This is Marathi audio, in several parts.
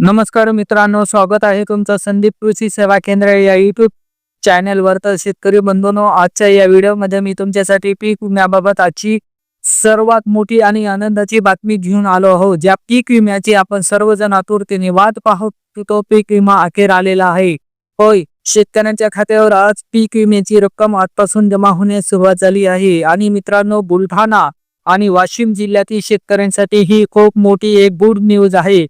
नमस्कार मित्रांनो स्वागत आहे तुमचं संदीप कृषी सेवा केंद्र या युट्यूब चॅनेलवर तर शेतकरी बंधूंनो आजच्या या व्हिडिओमध्ये मी तुमच्यासाठी पीक विम्याबाबत आजची सर्वात मोठी आणि आनंदाची बातमी घेऊन आलो आहोत. ज्या पीक विम्याची आपण सर्वजण आतुरतेने वाद पाहत तो पीक विमा अखेर आलेला आहे. होय शेतकऱ्यांच्या खात्यावर आज पीक विम्याची रक्कम आजपासून जमा होण्यास सुरुवात झाली आहे. आणि मित्रांनो बुलढाणा आणि वाशिम जिल्ह्यातील शेतकऱ्यांसाठी ही खूप मोठी एक गुड न्यूज आहे.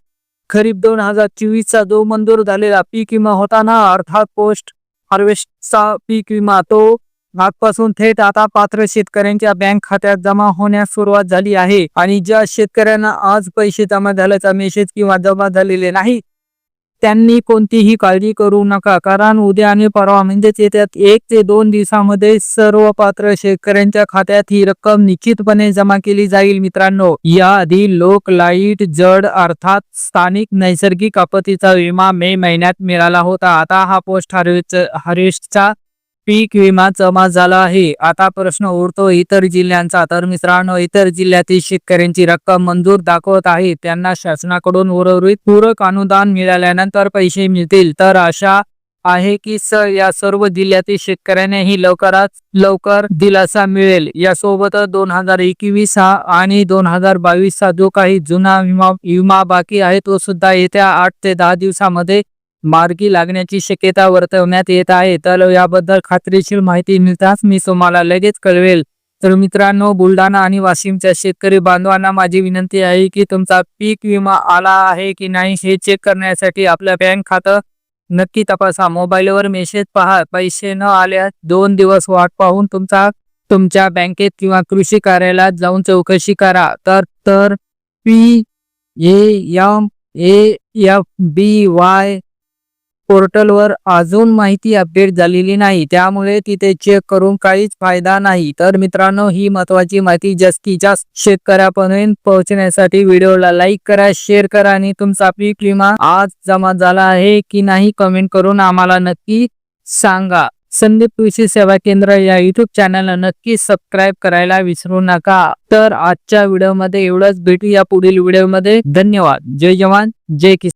खरीप दोन हजार चोवीसचा जो मंजूर झालेला पीक विमा होता ना अर्थात पोस्ट हार्वेस्टचा पीक विमा तो आजपासून थेट आता पात्र शेतकऱ्यांच्या बँक खात्यात जमा होण्यास सुरुवात झाली आहे. आणि ज्या शेतकऱ्यांना आज पैसे जमा झाल्याचा मेसेज किंवा जमा झालेले नाही त्यांनी कोणतीही काळजी करू नका. कारण उद्या आणि परवा म्हणजेच येत्यात एक ते दोन दिवसामध्ये सर्व पात्र शेतकऱ्यांच्या खात्यात ही रक्कम निश्चितपणे जमा केली जाईल. मित्रांनो याआधी लोक लाइट जड अर्थात स्थानिक नैसर्गिक आपत्तीचा विमा मे महिन्यात मिळाला होता. आता हा पोस्ट हार्वेस्ट हार्वेस्टचा पीक विमा जमा झाला आहे. आता प्रश्न उरतो इतर जिल्ह्यांचा. तर मित्रांनो इतर जिल्ह्यातील शेतकऱ्यांची रक्कम मंजूर दाखवत आहे. त्यांना शासनाकडून उर्वरित पूरक अनुदान मिळाल्यानंतर पैसे मिळतील. तर आशा आहे की स या सर्व जिल्ह्यातील शेतकऱ्यांनाही लवकरात लवकर दिलासा मिळेल. यासोबत दोन हजार एकवीस हा आणि दोन हजार बावीस हा जो काही जुना विमा विमा बाकी आहे तो सुद्धा येत्या आठ ते दहा दिवसामध्ये मार्गी लागण्याची शक्यता वर्तवण्यात येत आहे. तर याबद्दल खात्रीशीर माहिती मिळताच मी तुम्हाला लगेच कळवेल. तर मित्रांनो बुलढाणा आणि वाशिमच्या शेतकरी बांधवांना माझी विनंती आहे की तुमचा पीक विमा आला आहे की नाही हे चेक करण्यासाठी आपलं बँक खातं नक्की तपासा. मोबाईलवर मेसेज पहा. पैसे न आल्यास दोन दिवस वाट पाहून तुमचा तुमच्या बँकेत किंवा कृषी कार्यालयात जाऊन चौकशी करा. तर तर P A M A F B Y पोर्टलवर अजून माहिती अपडेट झालेली नाही. त्यामुळे तिथे चेक करून काहीच फायदा नाही. तर मित्रांनो ही महत्वाची माहिती जास्तीत जास्त शेतकऱ्यापर्यंत पोहोचण्यासाठी व्हिडिओला लाईक करा शेअर करा आणि तुमचा पीक विमा आज जमा झाला आहे की नाही कमेंट करून आम्हाला नक्की सांगा. संदीप कृषी सेवा केंद्र या युट्यूब चॅनलला नक्की सबस्क्राईब करायला विसरू नका. तर आजच्या व्हिडिओमध्ये एवढंच. भेटू या पुढील व्हिडिओमध्ये. धन्यवाद. जय जवान. जय किसान.